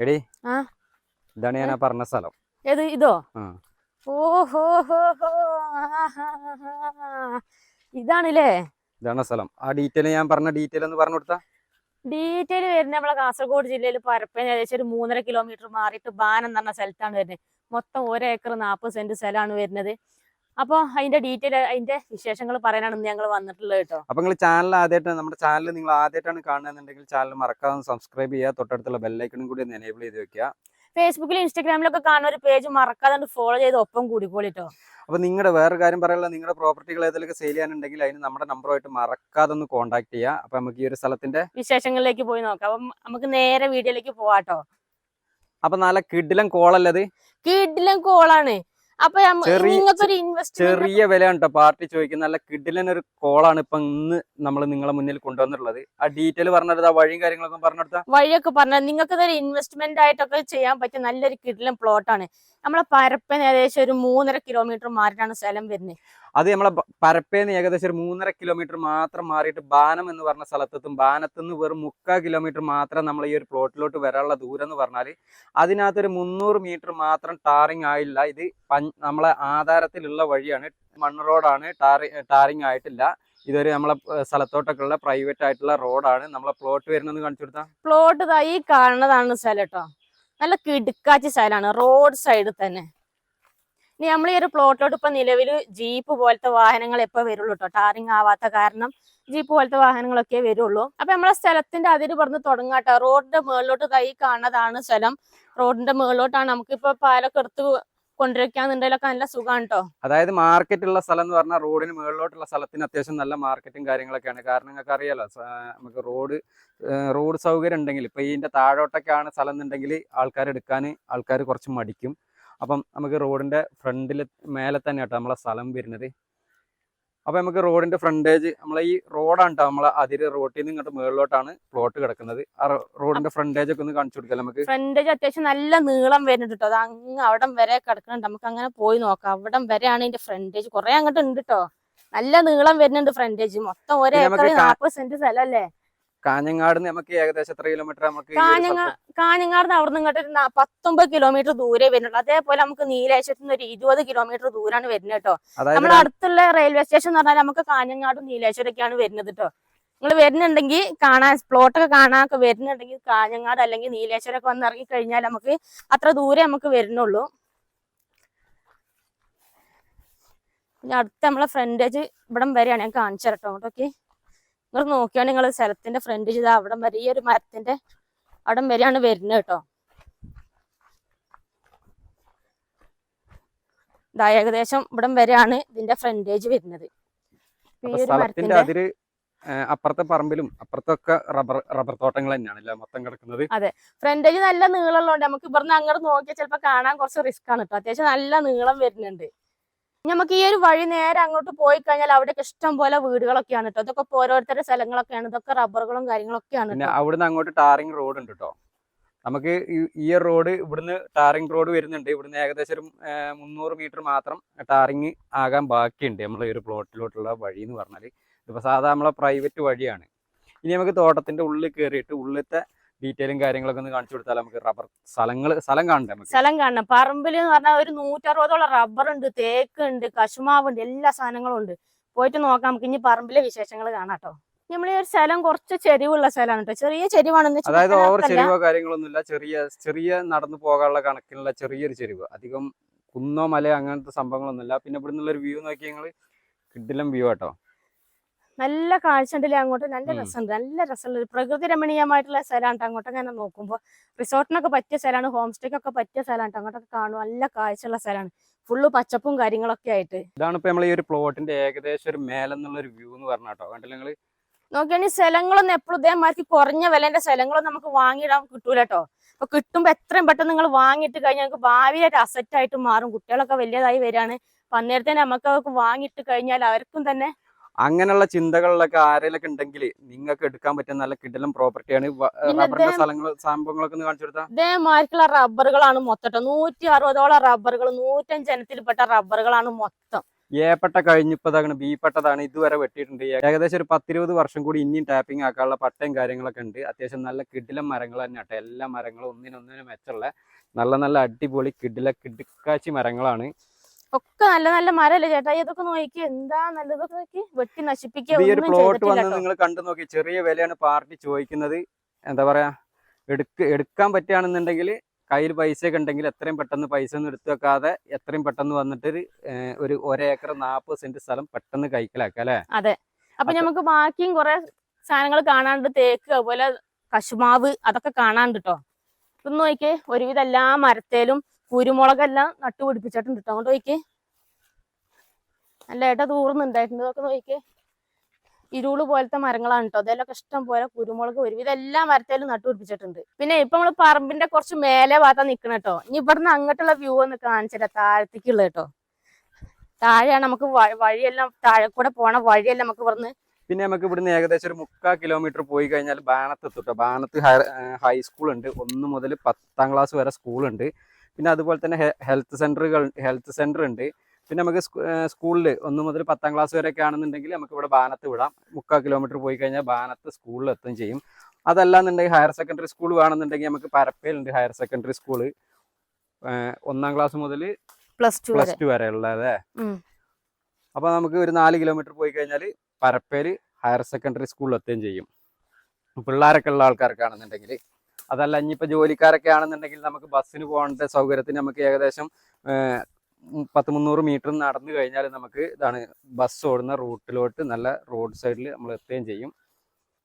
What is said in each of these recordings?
എടി. ഇതാണ് ഞാൻ പറഞ്ഞ സ്ഥലം. ഏത് ഇതോ? ഓഹോ ഇതാണല്ലേ? ഇതാണ് സ്ഥലം. ആ ഡീറ്റെയിൽ ഞാൻ പറഞ്ഞ ഡീറ്റെയിൽ ഒന്ന് പറഞ്ഞു കൊടുത്താ? ഡീറ്റെയിൽ വരുന്നത് നമ്മളെ കാസർഗോഡ് ജില്ലയിൽ പരപ്പന ഏകദേശം ഒരു മൂന്നര കിലോമീറ്റർ മാറിയിട്ട് ബാനം എന്ന് പറഞ്ഞ സ്ഥലത്താണ് വരുന്നത് മൊത്തം ഒരു ഏക്കർ നാൽപ്പത് സെന്റ് സ്ഥലമാണ് വരുന്നത്. അപ്പോൾ അതിന്റെ ഡീറ്റെയിൽ അതിന്റെ വിശേഷങ്ങൾ പറയാനാണ് ഞങ്ങൾ വന്നിട്ടുള്ളത് കേട്ടോ. അപ്പൊ നിങ്ങൾ ചാനൽ ആദ്യമായിട്ട് നമ്മുടെ ചാനൽ നിങ്ങൾ ആദ്യമായിട്ടാണ് കാണുന്നുണ്ടെങ്കിൽ ചാനൽ മറക്കാതെ സബ്സ്ക്രൈബ് ചെയ്യുക തൊട്ടടുത്തുള്ള ബെല്ലൈക്കണും കൂടി ഒന്ന് എനേബിൾ ചെയ്ത് വെക്കുക. ഫേസ്ബുക്കിലും ഇൻസ്റ്റാഗ്രാമിലൊക്കെ കാണുന്ന ഒരു പേജ് മറക്കാതെ ഫോളോ ചെയ്ത് ഒപ്പം കൂടിക്കോളിട്ടോ അപ്പൊ നിങ്ങളുടെ വേറെ കാര്യം പറയാനുള്ള നിങ്ങളുടെ പ്രോപ്പർട്ടികൾ ഏതെങ്കിലും സെയിൽ ചെയ്യാനുണ്ടെങ്കിൽ അതിന് നമ്മുടെ നമ്പറുമായിട്ട് മറക്കാതെ ഒന്ന് കോൺടാക്ട് ചെയ്യുക. അപ്പൊ നമുക്ക് ഈ ഒരു സ്ഥലത്തിന്റെ വിശേഷങ്ങളിലേക്ക് പോയി നോക്കാം. അപ്പം നമുക്ക് നേരെ വീഡിയോയിലേക്ക് പോവാട്ടോ അപ്പൊ നല്ല കിഡിലും കോളല്ലത് കിഡിലും കോളാണ് അപ്പൊ ചെറിയ- നിങ്ങൾക്കൊരു ഇൻവെസ്റ്റ്മെന്റ് ചെറിയ പാർട്ടി ചോദിക്കുന്ന നല്ല കിഡിലൻ ഒരു കോളാണ് ഇപ്പൊ ഇന്ന് നമ്മൾ നിങ്ങളെ മുന്നിൽ കൊണ്ടുവന്നിട്ടുള്ളത്. ആ ഡീറ്റെയിൽ പറഞ്ഞെടുത്ത വഴിയും കാര്യങ്ങളൊക്കെ പറഞ്ഞെടുത്ത. വഴിയൊക്കെ പറഞ്ഞാൽ നിങ്ങൾക്ക് ഇതൊരു ഇൻവെസ്റ്റ്മെന്റ് ആയിട്ടൊക്കെ ചെയ്യാൻ പറ്റിയ നല്ലൊരു കിഡിലൻ പ്ലോട്ടാണ് നമ്മളെ പരപ്പേന്ന് ഏകദേശം ഒരു മൂന്നര കിലോമീറ്റർ മാറിയിട്ടാണ് സ്ഥലം വരുന്നത് അത് നമ്മളെ പരപ്പേന്ന് ഏകദേശം ഒരു മൂന്നര കിലോമീറ്റർ മാത്രം മാറിയിട്ട് ബാനം എന്ന് പറഞ്ഞ സ്ഥലത്തെത്തും. ബാനത്ത് നിന്ന് വെറും മുക്കാൽ കിലോമീറ്റർ മാത്രം നമ്മൾ ഈ ഒരു പ്ലോട്ടിലോട്ട് വരാനുള്ള ദൂരം എന്ന് പറഞ്ഞാൽ അതിനകത്തൊരു മുന്നൂറ് മീറ്റർ മാത്രം ടാറിങ് ആയില്ല. ഇത് നമ്മളെ ആധാരത്തിലുള്ള വഴിയാണ്. മണ്ണ് റോഡാണ്. ടാറി ടാറിങ് ആയിട്ടില്ല. ഇതൊരു നമ്മളെ ഏർ സ്ഥലത്തോട്ടൊക്കെ ഉള്ള പ്രൈവറ്റ് ആയിട്ടുള്ള റോഡാണ്. നമ്മളെ പ്ലോട്ട് വരുന്നത് കാണിച്ചു കൊടുത്താ? പ്ലോട്ട് ഈ കാണുന്നതാണ് സ്ഥലം കേട്ടോ നല്ല കിടുക്കാച്ചി സ്ഥലമാണ് റോഡ് സൈഡിൽ തന്നെ. ഇനി നമ്മൾ ഈ ഒരു പ്ലോട്ടിലോട്ട് ഇപ്പൊ നിലവിൽ ജീപ്പ് പോലത്തെ വാഹനങ്ങൾ എപ്പോ വരുള്ളൂ കേട്ടോ ടാറിങ് ആവാത്ത കാരണം ജീപ്പ് പോലത്തെ വാഹനങ്ങളൊക്കെ വരുള്ളൂ. അപ്പൊ നമ്മളെ സ്ഥലത്തിന്റെ അതിര് പറഞ്ഞ് തുടങ്ങാട്ടോ റോഡിന്റെ മുകളിലോട്ട് കൈ കാണുന്നതാണ് സ്ഥലം. റോഡിന്റെ മുകളിലോട്ടാണ് നമുക്കിപ്പോ പാലൊക്കെ എടുത്ത് കൊണ്ടുവയ്ക്കാന്നുണ്ടെങ്കിലൊക്കെ നല്ല സുഖമാണ് കേട്ടോ അതായത് മാർക്കറ്റ് ഉള്ള സ്ഥലം എന്ന് പറഞ്ഞാൽ റോഡിന് മുകളിലോട്ടുള്ള സ്ഥലത്തിന് അത്യാവശ്യം നല്ല മാർക്കറ്റും കാര്യങ്ങളൊക്കെയാണ്. കാരണം നിങ്ങൾക്ക് അറിയാലോ നമുക്ക് റോഡ് റോഡ് സൗകര്യം ഉണ്ടെങ്കിൽ ഇപ്പൊ ഇതിന്റെ താഴോട്ടൊക്കെയാണ് സ്ഥലം എന്നുണ്ടെങ്കിൽ ആൾക്കാർ എടുക്കാൻ ആൾക്കാർ കുറച്ച് മടിക്കും. അപ്പം നമുക്ക് റോഡിന്റെ ഫ്രണ്ടിൽ മേലെ തന്നെ കേട്ടോ നമ്മളെ സ്ഥലം വരുന്നത്. അപ്പൊ നമുക്ക് റോഡിന്റെ ഫ്രണ്ടേജ് നമ്മളെ ഈ റോഡാണ് കേട്ടോ നമ്മളെ അതിര് റോട്ടിൽ നിന്ന് ഇങ്ങോട്ട് മുകളിലോട്ടാണ് പ്ലോട്ട് കിടക്കുന്നത്. ആ റോഡിന്റെ ഫ്രണ്ടേജ് ഒക്കെ ഒന്ന് കാണിച്ചു കൊടുക്കാം നമുക്ക്. ഫ്രണ്ടേജ് അത്യാവശ്യം നല്ല നീളം വരുന്നുണ്ട് കേട്ടോ അത് അങ്ങ് അവിടം വരെ കിടക്കുന്നുണ്ട്. നമുക്ക് അങ്ങനെ പോയി നോക്കാം. അവിടം വരെയാണ് ഇതിന്റെ ഫ്രണ്ടേജ് കുറെ അങ്ങോട്ട് ഉണ്ട് കേട്ടോ നല്ല നീളം വരുന്നുണ്ട് ഫ്രണ്ടേജ് മൊത്തം ഒരേ നാൽപ്പത് സെന്റ് സ്ഥലം അല്ലേ? കാഞ്ഞങ്ങാട് നമുക്ക് ഏകദേശം എത്ര കിലോമീറ്റർ നമുക്ക് കാഞ്ഞങ്ങാട് അവിടെ നിന്ന് ഇങ്ങോട്ട് പത്തൊമ്പത് കിലോമീറ്റർ ദൂരെ വരുന്നുള്ളൂ. അതേപോലെ നമുക്ക് നീലേശ്വരത്തിൽ നിന്ന് ഒരു ഇരുപത് കിലോമീറ്റർ ദൂരാണ് വരുന്നത് കേട്ടോ. നമ്മുടെ അടുത്തുള്ള റെയിൽവേ സ്റ്റേഷൻ എന്ന് പറഞ്ഞാൽ നമുക്ക് കാഞ്ഞങ്ങാടും നീലേശ്വരൊക്കെയാണ് വരുന്നത് കേട്ടോ. നിങ്ങൾ വരുന്നുണ്ടെങ്കിൽ കാണാൻ പ്ലോട്ടൊക്കെ കാണാനൊക്കെ വരുന്നുണ്ടെങ്കിൽ കാഞ്ഞങ്ങാട് അല്ലെങ്കിൽ നീലേശ്വരൊക്കെ വന്ന് ഇറങ്ങി കഴിഞ്ഞാൽ നമുക്ക് അത്ര ദൂരെ നമുക്ക് വരുന്നുള്ളൂ. പിന്നെ അടുത്ത നമ്മളെ ഫ്രണ്ടേജ് ഇവിടം വരെയാണ് ഞാൻ കാണിച്ചു തരട്ടോ അങ്ങോട്ടൊക്കെ നിങ്ങൾ നോക്കിയാൽ നിങ്ങൾ സ്ഥലത്തിന്റെ ഫ്രണ്ട് ചെയ്ത അവിടം വരെ ഈ ഒരു മരത്തിന്റെ അവിടം വരെയാണ് വരുന്നത് കേട്ടോ. ഇതാ ഏകദേശം ഇവിടം വരെയാണ് ഇതിന്റെ ഫ്രണ്ടേജ് വരുന്നത്. അതിര് അപ്പുറത്തെ പറമ്പിലും അപ്പുറത്തൊക്കെ റബ്ബർ റബ്ബർ തോട്ടങ്ങൾ തന്നെയാണല്ലേ മൊത്തം കിടക്കുന്നത്? അതെ. ഫ്രണ്ടേജ് നല്ല നീളമുള്ളതുകൊണ്ട് നമുക്ക് ഇവിടുന്ന് അങ്ങോട്ട് നോക്കിയാൽ ചിലപ്പോൾ കാണാൻ കുറച്ച് റിസ്ക് ആണ് കേട്ടോ. അത്യാവശ്യം നല്ല നീളം വരുന്നുണ്ട്. നമുക്ക് ഈ ഒരു വഴി നേരെ അങ്ങോട്ട് പോയി കഴിഞ്ഞാൽ അവിടെയൊക്കെ ഇഷ്ടം പോലെ വീടുകളൊക്കെയാണ് കേട്ടോ ഇതൊക്കെ ഓരോരുത്തരുടെ സ്ഥലങ്ങളൊക്കെയാണ്. ഇതൊക്കെ റബ്ബറുകളും കാര്യങ്ങളൊക്കെയാണ് പിന്നെ അവിടുന്ന് അങ്ങോട്ട് ടാറിംഗ് റോഡ് ഉണ്ട് കേട്ടോ നമുക്ക് ഈ- റോഡ് ഇവിടുന്ന് ടാറിംഗ് റോഡ് വരുന്നുണ്ട്. ഇവിടുന്ന് ഏകദേശം ഒരു മുന്നൂറ് മീറ്റർ മാത്രം ടാറിങ് ആകാൻ ബാക്കിയുണ്ട് നമ്മളെ ഈ ഒരു പ്ലോട്ടിലോട്ടുള്ള വഴി എന്ന് പറഞ്ഞാൽ ഇപ്പൊ സാധാ നമ്മളെ പ്രൈവറ്റ് വഴിയാണ്. ഇനി നമുക്ക് തോട്ടത്തിന്റെ ഉള്ളിൽ കയറിയിട്ട് ഉള്ളിലത്തെ ഡീറ്റെയിലും കാര്യങ്ങളൊക്കെ ഒന്ന് കാണിച്ചു കൊടുത്താൽ നമുക്ക് റബ്ബർ സ്ഥലങ്ങൾ സ്ഥലം കാണണ്ടേ സ്ഥലം കാണണം. പറമ്പിൽ എന്ന് പറഞ്ഞാൽ ഒരു നൂറ്ററുപതോളം റബ്ബർ ഉണ്ട് തേക്ക് ഉണ്ട് കശുമാവ് ഉണ്ട് എല്ലാ സാധനങ്ങളും ഉണ്ട്. പോയിട്ട് നോക്കാം നമുക്ക് ഇനി പറമ്പിലെ വിശേഷങ്ങൾ കാണാട്ടോ നമ്മളെ നമ്മൾ ഈ ഒരു സ്ഥലം കുറച്ച് ചെരിവുള്ള സ്ഥലമാണ് കേട്ടോ. ചെറിയ ചെരിവാണെന്ന് അതായത് ഓവർ. ചെരിവോ കാര്യങ്ങളൊന്നുമില്ല ചെറിയ ചെറിയ നടന്നു പോകാനുള്ള കണക്കിനുള്ള ചെറിയൊരു ചെരിവ്. അധികം കുന്നോ മലയോ അങ്ങനത്തെ സംഭവങ്ങളൊന്നുമില്ല പിന്നെ ഇവിടെ നിന്നുള്ള ഒരു വ്യൂ നോക്കി ഞങ്ങൾ കിഡിലും വ്യൂ ആട്ടോ നല്ല കാഴ്ച ഉണ്ടല്ലേ അങ്ങോട്ട്? നല്ല. രസമുണ്ട്. നല്ല രസമുള്ള ഒരു പ്രകൃതി രമണീയമായിട്ടുള്ള സ്ഥലമാണ് അങ്ങോട്ട് അങ്ങനെ നോക്കുമ്പോൾ റിസോർട്ടിനൊക്കെ പറ്റിയ സ്ഥലമാണ്. ഹോം സ്റ്റേക്കൊക്കെ പറ്റിയ സ്ഥലമാണ് അങ്ങോട്ടൊക്കെ കാണും നല്ല കാഴ്ചയുള്ള സ്ഥലമാണ്. ഫുള്ള് പച്ചപ്പും കാര്യങ്ങളൊക്കെ ആയിട്ട്. ഇതാണ് ഇപ്പൊ നമ്മൾ ഈ ഒരു പ്ലോട്ടിന്റെ ഏകദേശം ഒരു മേലെന്നുള്ള ഒരു വ്യൂ എന്ന് പറഞ്ഞാട്ടോ കണ്ടില്ല നിങ്ങൾ? നോക്കിയാണെങ്കിൽ സ്ഥലങ്ങളൊന്നും എപ്പോഴും ഇതേമാതിരി കുറഞ്ഞ വിലന്റെ സ്ഥലങ്ങളൊന്നും നമുക്ക് വാങ്ങിയിടാൻ കിട്ടൂല കേട്ടോ. അപ്പൊ കിട്ടുമ്പോ എത്രയും പെട്ടെന്ന് നിങ്ങൾ വാങ്ങിയിട്ട് കഴിഞ്ഞാൽ നമുക്ക് ഭാവിയിൽ ഒരു അസറ്റ് ആയിട്ട് മാറും. കുട്ടികളൊക്കെ വലിയതായി വരികയാണ് അപ്പൊ അന്നേരത്തെ നമുക്ക് അവർക്ക് വാങ്ങിയിട്ട് കഴിഞ്ഞാൽ അവർക്കും തന്നെ അങ്ങനെയുള്ള ചിന്തകളിലൊക്കെ ആരെങ്കിലൊക്കെ ഉണ്ടെങ്കിൽ നിങ്ങൾക്ക് എടുക്കാൻ പറ്റുന്ന നല്ല കിടലും പ്രോപ്പർട്ടിയാണ് റബ്ബറിന്റെ സ്ഥലങ്ങൾ സംഭവങ്ങളൊക്കെ കാണിച്ചു കൊടുത്താൽ ഇതേമാതിരിക്കുള്ള റബ്ബറുകളാണ് മൊത്തം. നൂറ്റി അറുപതോളം റബ്ബറുകൾ നൂറ്റഞ്ച് ഇനത്തിൽപ്പെട്ട റബ്ബറുകളാണ് മൊത്തം. ഏപ്പട്ട കഴിഞ്ഞിപ്പതാണ് ബി പട്ടതാണ് ഇതുവരെ വെട്ടിയിട്ടുണ്ട്. ഏകദേശം ഒരു പത്തിരുപത് വർഷം കൂടി ഇനിയും ടാപ്പിംഗ് ആക്കാനുള്ള പട്ടയും കാര്യങ്ങളൊക്കെ ഉണ്ട് അത്യാവശ്യം നല്ല കിടിലം മരങ്ങൾ തന്നെ കേട്ടോ എല്ലാ മരങ്ങളും ഒന്നിനൊന്നിനും മെച്ചമുള്ള നല്ല നല്ല അടിപൊളി കിടില കിടുക്കാച്ചി മരങ്ങളാണ്. ഒക്കെ നല്ല നല്ല മരല്ലേ ചേട്ടാ? ഇതൊക്കെ നോക്കി എന്താ നല്ലതൊക്കെ നോക്കി വെട്ടി നശിപ്പിക്കുക ഇത് ഈ ഒരു പ്ലോട്ട് വന്ന് നിങ്ങൾ കണ്ടു നോക്കി. ചെറിയ വിലയാണ് പാർട്ടി ചോദിക്കുന്നത്. എന്താ പറയാ എടുക്ക എടുക്കാൻ പറ്റുകയാണെന്നുണ്ടെങ്കിൽ കയ്യിൽ പൈസ ഒക്കെ ഉണ്ടെങ്കിൽ എത്രയും പെട്ടെന്ന് പൈസ ഒന്നും എടുത്തു വെക്കാതെ എത്രയും പെട്ടെന്ന് വന്നിട്ട് ഒരു ഒരേക്കർ നാൽപ്പത് സെന്റ് സ്ഥലം പെട്ടെന്ന് കൈക്കലാക്കാം അല്ലെ? അതെ. അപ്പൊ- നമുക്ക് ബാക്കിയും കുറെ സാധനങ്ങൾ കാണാണ്ട് തേക്ക് അതുപോലെ കശുമാവ് അതൊക്കെ കാണാണ്ട് കേട്ടോ ഇപ്പൊ നോക്കിയേ. ഒരുവിധം എല്ലാ മരത്തേലും കുരുമുളകെല്ലാം നട്ടുപിടിപ്പിച്ചിട്ടുണ്ട് കേട്ടോ അങ്ങോട്ട് നോക്കേ നല്ല ഏട്ട തൂർന്നുണ്ടായിട്ടുണ്ട് ഇതൊക്കെ നോക്കേ ഇരുൾ പോലത്തെ മരങ്ങളാണ് കേട്ടോ അതെല്ലാം ഇഷ്ടം പോലെ കുരുമുളക് വരും ഇതെല്ലാ മരത്തേലും നട്ടുപിടിപ്പിച്ചിട്ടുണ്ട് പിന്നെ ഇപ്പൊ നമ്മൾ പറമ്പിന്റെ കുറച്ച് മേലെ ഭാഗത്താ നിക്കണ കേട്ടോ ഇനി ഇവിടുന്ന് അങ്ങോട്ടുള്ള വ്യൂ ഒന്ന് കാണിച്ചില്ല താഴത്തേക്കുള്ള കേട്ടോ താഴെയാണ് നമുക്ക് വഴിയെല്ലാം താഴെ കൂടെ പോണ വഴിയെല്ലാം നമുക്ക് ഇവിടുന്ന് പിന്നെ നമുക്ക് ഇവിടുന്ന് ഏകദേശം ഒരു മുക്കാൽ കിലോമീറ്റർ പോയി കഴിഞ്ഞാൽ ബാനത്ത് എത്തും ട്ടോ. ബാനത്ത് ഹയർ ഹൈസ്കൂൾ ഉണ്ട് ഒന്ന് മുതൽ പത്താം ക്ലാസ് വരെ സ്കൂളുണ്ട്. പിന്നെ അതുപോലെ തന്നെ ഹെൽത്ത് സെന്ററുകൾ ഹെൽത്ത് സെന്റർ ഉണ്ട്. പിന്നെ നമുക്ക് സ്കൂളിൽ ഒന്ന് മുതൽ പത്താം ക്ലാസ് വരെയൊക്കെ ആണെന്നുണ്ടെങ്കിൽ നമുക്ക് ഇവിടെ ബാനത്ത് വിടാം. മുക്കാൽ കിലോമീറ്റർ പോയി കഴിഞ്ഞാൽ ബാനത്ത് സ്കൂളിൽ എത്തുകയും ചെയ്യും. അതല്ലാന്നുണ്ടെങ്കിൽ ഹയർ സെക്കൻഡറി സ്കൂൾ വേണമെന്നുണ്ടെങ്കിൽ നമുക്ക് പരപ്പയിലുണ്ട് ഹയർ സെക്കൻഡറി സ്കൂൾ ഒന്നാം ക്ലാസ് മുതൽ പ്ലസ് ടു പ്ലസ് ടു വരെ ഉള്ളത് ഉം. അപ്പൊ നമുക്ക് ഒരു നാല് കിലോമീറ്റർ പോയി കഴിഞ്ഞാൽ പരപ്പേര് ഹയർ സെക്കൻഡറി സ്കൂളിൽ എത്തുകയും ചെയ്യും. പിള്ളേരൊക്കെ ഉള്ള ആൾക്കാർക്കാണെന്നുണ്ടെങ്കിൽ അതല്ല ഇനിയിപ്പോൾ ജോലിക്കാരൊക്കെ ആണെന്നുണ്ടെങ്കിൽ നമുക്ക് ബസ്സിന് പോകേണ്ട സൗകര്യത്തിന് നമുക്ക് ഏകദേശം പത്ത് മുന്നൂറ് മീറ്റർ നടന്നു കഴിഞ്ഞാൽ നമുക്ക് ഇതാണ് ബസ് ഓടുന്ന റൂട്ടിലോട്ട് നല്ല റോഡ് സൈഡിൽ നമ്മൾ എത്തുകയും ചെയ്യും.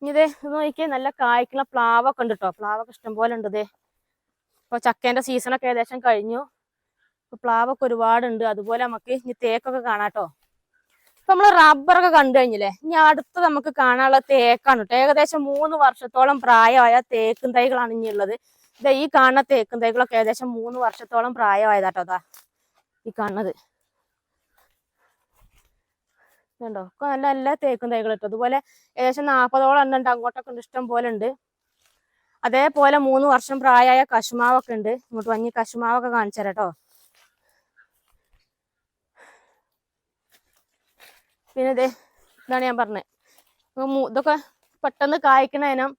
ഇതേ നോക്കിയേ നല്ല കായ്ക്കുള്ള പ്ലാവൊക്കെ ഉണ്ട് കേട്ടോ പ്ലാവൊക്കെ ഇഷ്ടംപോലെ ഉണ്ട് ഇതേ ചക്കേന്റെ സീസണൊക്കെ ഏകദേശം കഴിഞ്ഞു. പ്ലാവൊക്കെ ഒരുപാടുണ്ട്. അതുപോലെ നമുക്ക് ഇനി തേക്കൊക്കെ കാണാട്ടോ ഇപ്പൊ നമ്മൾ റബ്ബറൊക്കെ കണ്ടു കഴിഞ്ഞില്ലേ? ഇനി അടുത്ത് നമുക്ക് കാണാനുള്ള തേക്കാണ് കേട്ടോ ഏകദേശം മൂന്ന് വർഷത്തോളം പ്രായമായ തേക്കും തൈകളാണ് ഇനി ഉള്ളത്. ഇതേ ഈ കാണുന്ന തേക്കും തൈകളൊക്കെ ഏകദേശം മൂന്ന് വർഷത്തോളം പ്രായമായതാട്ടോ അതാ ഈ കാണുന്നത്. ണ്ടോ ഒക്കെ നല്ല നല്ല തേക്കും തൈകൾ ഇട്ടു അതുപോലെ ഏകദേശം നാൽപ്പതോളം എണ്ണ ഉണ്ട്. അങ്ങോട്ടൊക്കെ ഉണ്ട്. ഇഷ്ടം പോലെ ഉണ്ട്. അതേപോലെ മൂന്ന് വർഷം പ്രായമായ കശുമാവൊക്കെ ഉണ്ട്. ഇങ്ങോട്ട് വന്നി കശുമാവൊക്കെ കാണിച്ചു തരാം കേട്ടോ പിന്നെ ഇതേ ഇതാണ് ഞാൻ പറഞ്ഞത് ഇതൊക്കെ പെട്ടെന്ന് കായ്ക്കണ ഇനം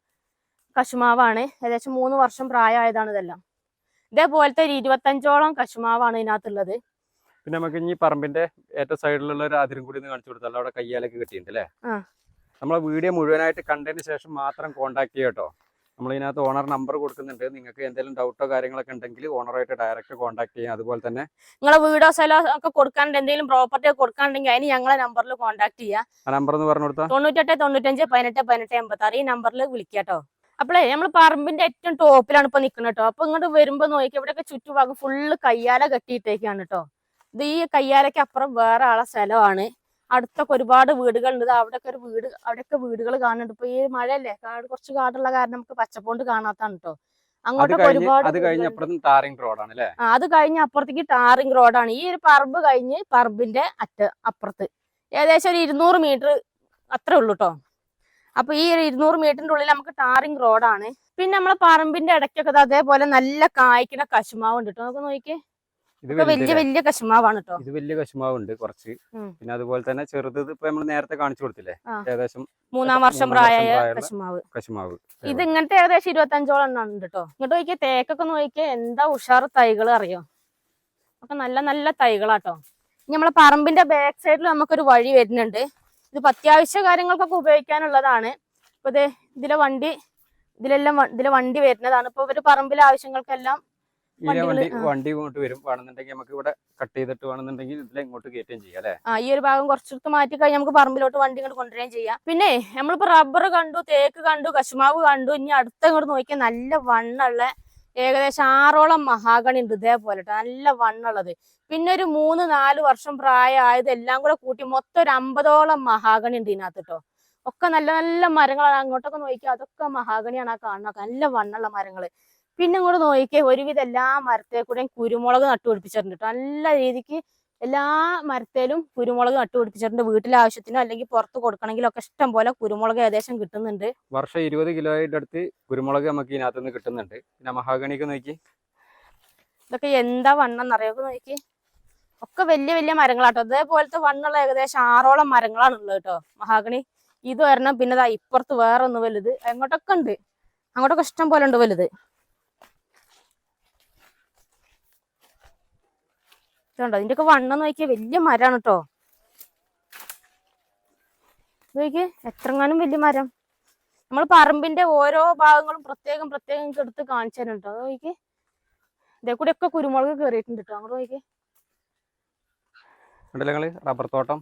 കശുമാവാണ്. ഏകദേശം മൂന്ന് വർഷം പ്രായമായതാണ് ഇതെല്ലാം. ഇതേപോലത്തെ ഒരു ഇരുപത്തഞ്ചോളം കശുമാവാണ് ഇതിനകത്തുള്ളത്. പിന്നെ നമുക്ക് ഇനി പറമ്പിന്റെ ഏറ്റവും സൈഡിലുള്ള ഒരു അതിരും കൂടി കാണിച്ചു കൊടുത്താൽ അവിടെ കയ്യാലൊക്കെ കിട്ടിയിട്ടുണ്ട് അല്ലേ. നമ്മളെ വീഡിയോ മുഴുവനായിട്ട് കണ്ടതിന് ശേഷം മാത്രം കോണ്ടാക്ട് ചെയ്യട്ടോ കേട്ടോ. നമ്മൾ ഇതിനകത്ത് ഓണർ നമ്പർ കൊടുക്കുന്നുണ്ട്. നിങ്ങൾക്ക് എന്തെങ്കിലും ഡൗട്ടോ കാര്യങ്ങളൊക്കെ ഉണ്ടെങ്കിൽ ഓണറായിട്ട് ഡയറക്റ്റ് കോൺടാക്ട് ചെയ്യാം. അതുപോലെ തന്നെ നിങ്ങളെ വീടോ സ്ഥലോ ഒക്കെ കൊടുക്കാണ്ട് എന്തെങ്കിലും പ്രോപ്പർട്ടി ഒക്കെ കൊടുക്കാണ്ടെങ്കിൽ അതിന് ഞങ്ങളെ നമ്പറിൽ കോൺടാക്ട് ചെയ്യാം. ആ നമ്പർ എന്ന് പറഞ്ഞു കൊടുത്താൽ തൊണ്ണൂറ്റെട്ട് തൊണ്ണൂറ്റഞ്ച് പതിനെട്ട് പതിനെട്ട് എൺപത്തി ആറ് ഈ നമ്പറിൽ വിളിക്കാട്ടോ അപ്പളേ നമ്മൾ പറമ്പിന്റെ ഏറ്റവും ടോപ്പിലാണ് ഇപ്പൊ നിക്കുന്നത് കേട്ടോ അപ്പൊ ഇങ്ങോട്ട് വരുമ്പോ നോക്കി ഇവിടെയൊക്കെ ചുറ്റുഭാഗം ഫുള്ള് കയ്യാല കെട്ടിയിട്ടേക്കാണ് കേട്ടോ ഇത് ഈ കയ്യാലയ്ക്ക് അപ്പുറം വേറെ ആളെ സ്ഥലമാണ്. അടുത്തൊക്കെ ഒരുപാട് വീടുകളുണ്ട്. അവിടെയൊക്കെ ഒരു വീട് അവിടെയൊക്കെ വീടുകൾ കാണുന്നുണ്ട്. ഇപ്പൊ ഈ മഴയല്ലേ? കാട് കുറച്ച് കാടുള്ള കാരണം നമുക്ക് പച്ചപ്പോണ്ട് കാണാത്താണ് കേട്ടോ അങ്ങോട്ടൊക്കെ ഒരുപാട് അത് കഴിഞ്ഞ അപ്പുറത്തും ടാറിംഗ് റോഡാണ് അല്ലേ ആ, അത് കഴിഞ്ഞ അപ്പുറത്തേക്ക് ടാറിംഗ് റോഡാണ്. ഈ ഒരു പറമ്പ് കഴിഞ്ഞ് പറമ്പിന്റെ അറ്റ അപ്പുറത്ത്. ഏകദേശം ഒരു ഇരുന്നൂറ് മീറ്റർ അത്രേ ഉള്ളൂ കേട്ടോ അപ്പൊ ഈ ഒരു ഇരുന്നൂറ് മീറ്ററിന്റെ ഉള്ളിൽ നമുക്ക് ടാറിംഗ് റോഡാണ്. പിന്നെ നമ്മളെ പറമ്പിന്റെ ഇടയ്ക്കൊക്കെ അതേപോലെ നല്ല കായ്ക്കുന്ന കശുമാവ് ഉണ്ട് കേട്ടോ നമുക്ക് നോക്കിയേ ഇത് വലിയ വലുത് വലിയ കശുമാവാണ് കേട്ടോ ഇത് വലിയ കശുമാവുണ്ട് കുറച്ച്. പിന്നെ അതുപോലെ തന്നെ ചെറുത് ഇപ്പൊ നമ്മൾ നേരത്തെ കാണിച്ചു കൊടുത്തില്ലേ? ഏകദേശം മൂന്നാം വർഷം പ്രായമായ കശുമാവ്. കശുമാവ്. ഇത് ഇങ്ങനത്തെ ഏകദേശം ഇരുപത്തഞ്ചോളം എണ്ണം ഉണ്ട് കേട്ടോ ഇങ്ങോട്ട് നോക്കിയാൽ തേക്കൊക്കെ നോക്കിയാൽ എന്താ ഉഷാർ തൈകൾ അറിയോ? ഒക്കെ നല്ല നല്ല തൈകളാട്ടോ ഇനി നമ്മളെ പറമ്പിന്റെ ബാക്ക് സൈഡിൽ നമുക്കൊരു വഴി വരുന്നുണ്ട്. ഇത് അത്യാവശ്യ കാര്യങ്ങൾക്കൊക്കെ ഉപയോഗിക്കാനുള്ളതാണ്. ഇപ്പൊ ഇത് ഇതിലെ വണ്ടി ഇതിലെല്ലാം ഇതിലെ വണ്ടി വരുന്നതാണ്. ഇപ്പൊ ഇവർ പറമ്പിലെ ആവശ്യങ്ങൾക്കെല്ലാം ഇതിലെ വണ്ടി വണ്ടി ഇങ്ങോട്ട് വരും. വേണമെന്നുണ്ടെങ്കിൽ നമുക്ക് ഇവിടെ കട്ട് ചെയ്തിട്ട് വേണമെന്നുണ്ടെങ്കിൽ ഇതിലെ ഇങ്ങോട്ട് കയറ്റുകയും ചെയ്യാം അല്ലേ? ആ ഈ ഒരു ഭാഗം കുറച്ചെടുത്ത് മാറ്റി കഴിഞ്ഞാൽ നമുക്ക് പറമ്പിലോട്ട് വണ്ടി ഇങ്ങോട്ട് കൊണ്ടുവരികയും ചെയ്യാം. പിന്നെ നമ്മളിപ്പോ റബ്ബർ കണ്ടു തേക്ക് കണ്ടു കശുമാവ് കണ്ടു ഇനി അടുത്ത ഇങ്ങോട്ട് നോക്കിയാൽ നല്ല വണ്ണുള്ള ഏകദേശം ആറോളം മഹാഗണി ഉണ്ട് ഇതേപോലെ. നല്ല വണ്ണുള്ളത്. പിന്നെ ഒരു മൂന്ന് നാല് വർഷം പ്രായമായത് എല്ലാം കൂടെ കൂട്ടി മൊത്തം ഒരു അമ്പതോളം മഹാഗണി ഉണ്ട് ഇതിനകത്ത് കേട്ടോ ഒക്കെ നല്ല നല്ല മരങ്ങളാണ്. അങ്ങോട്ടൊക്കെ നോക്കിയാൽ അതൊക്കെ മഹാഗണിയാണ് ആ കാണുന്നത്. നല്ല വണ്ണുള്ള മരങ്ങൾ. പിന്നെ ഇങ്ങോട്ട് നോക്കിയാൽ ഒരുവിധ എല്ലാ മരത്തെ കൂടെയും കുരുമുളക് നട്ടുപിടിപ്പിച്ചിട്ടുണ്ട് ട്ടോ. നല്ല രീതിക്ക് എല്ലാ മരത്തേലും കുരുമുളക് നട്ടുപിടിപ്പിച്ചിട്ടുണ്ട്. വീട്ടിലെ ആവശ്യത്തിനോ അല്ലെങ്കിൽ പുറത്ത് കൊടുക്കണമെങ്കിലും ഒക്കെ ഇഷ്ടം പോലെ കുരുമുളക് ഏകദേശം കിട്ടുന്നുണ്ട്. വർഷം ഇരുപത് കിലോയുടെ അടുത്ത് കുരുമുളക് നമുക്ക് ഇതിനകത്ത് നിന്ന് കിട്ടുന്നുണ്ട്. പിന്നെ മഹാഗണിക്ക് നോക്കി ഇതൊക്കെ എന്താ വണ്ണം എന്നറിയൊക്കെ നോക്കി ഒക്കെ വലിയ വലിയ മരങ്ങളാട്ടോ. അതേപോലത്തെ വണ്ണുള്ള ഏകദേശം ആറോളം മരങ്ങളാണ് ഉള്ളത് കേട്ടോ മഹാഗണി ഇത് വരണം പിന്നെ ഇപ്പുറത്ത് വേറെ ഒന്ന് വലുത്. അങ്ങോട്ടൊക്കെ ഉണ്ട്. അങ്ങോട്ടൊക്കെ ഇഷ്ടം പോലെ ഉണ്ട് വലുത്. ഇതുണ്ടോ? ഇതിന്റെയൊക്കെ വണ്ണം നോക്കിയാൽ വലിയ മരാണ് കേട്ടോ നോക്കിയേ എത്രങ്ങാനും വലിയ മരം. നമ്മൾ പറമ്പിന്റെ ഓരോ ഭാഗങ്ങളും പ്രത്യേകം പ്രത്യേകം എടുത്ത് കാണിച്ചു തരുന്നുണ്ട്. കേട്ടോ അത് നോക്കിയേ ഇതേ കൂടെ ഒക്കെ കുരുമുളക് കയറിയിട്ടുണ്ട് കേട്ടോ അങ്ങോട്ട് നോക്കിയേ. റബ്ബർ തോട്ടം.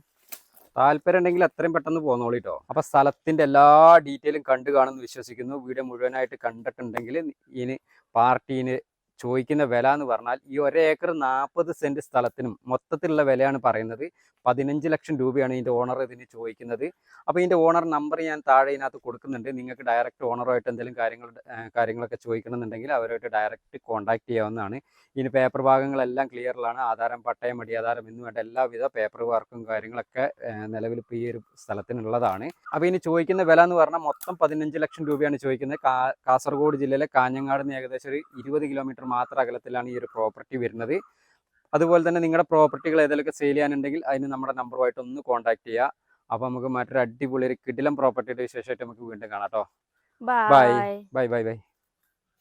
താല്പര്യം ഉണ്ടെങ്കിൽ അത്രയും പെട്ടെന്ന് പോന്നോളിട്ടോ കേട്ടോ അപ്പൊ സ്ഥലത്തിന്റെ എല്ലാ ഡീറ്റെയിലും കണ്ടു കാണുമെന്ന് വിശ്വസിക്കുന്നു. വീഡിയോ മുഴുവനായിട്ട് കണ്ടിട്ടുണ്ടെങ്കിൽ ഇനി പാർട്ടീന് ചോദിക്കുന്ന വില എന്ന് പറഞ്ഞാൽ ഈ ഒരേക്കർ നാൽപ്പത് സെന്റ് സ്ഥലത്തിനും മൊത്തത്തിലുള്ള വിലയാണ് പറയുന്നത്. പതിനഞ്ച് ലക്ഷം രൂപയാണ് ഇതിന്റെ ഓണർ ഇതിന് ചോദിക്കുന്നത്. അപ്പോൾ ഇതിന്റെ ഓണർ നമ്പർ ഞാൻ താഴെ ഇതിനകത്ത് കൊടുക്കുന്നുണ്ട്. നിങ്ങൾക്ക് ഡയറക്റ്റ് ഓണറുമായിട്ട് എന്തെങ്കിലും കാര്യങ്ങൾ കാര്യങ്ങളൊക്കെ ചോദിക്കണമെന്നുണ്ടെങ്കിൽ അവരുമായിട്ട് ഡയറക്റ്റ് കോൺടാക്ട് ചെയ്യാവുന്നതാണ്. ഇതിന് പേപ്പർ ഭാഗങ്ങളെല്ലാം ക്ലിയറിലാണ് ആധാരം പട്ടയം അടിയാധാരം എന്ന് വേണ്ട എല്ലാവിധ പേപ്പർ വർക്കും കാര്യങ്ങളൊക്കെ നിലവിൽ ഇപ്പോൾ ഈ ഒരു സ്ഥലത്തിനുള്ളതാണ്. അപ്പോൾ ഇനി ചോദിക്കുന്ന വില എന്ന് പറഞ്ഞാൽ മൊത്തം പതിനഞ്ച് ലക്ഷം രൂപയാണ് ചോദിക്കുന്നത്. കാസർഗോഡ് ജില്ലയിലെ കാഞ്ഞങ്ങാട് നിന്ന് ഏകദേശം ഒരു ഇരുപത് കിലോമീറ്റർ മാത്രം അകലത്തിലാണ് ഈ ഒരു പ്രോപ്പർട്ടി വരുന്നത്. അതുപോലെ തന്നെ നിങ്ങളുടെ പ്രോപ്പർട്ടികൾ ഏതെങ്കിലും സെയിൽ ചെയ്യാനുണ്ടെങ്കിൽ അതിന് നമ്മുടെ നമ്പറുമായിട്ട് ഒന്ന് കോൺടാക്ട് ചെയ്യുക അപ്പോൾ നമുക്ക് മറ്റൊരു അടിപൊളി ഒരു കിടിലം പ്രോപ്പർട്ടിയുടെ വിശേഷമായിട്ട് നമുക്ക് വീണ്ടും കാണാം കേട്ടോ ബൈ ബൈ ബൈ ബൈ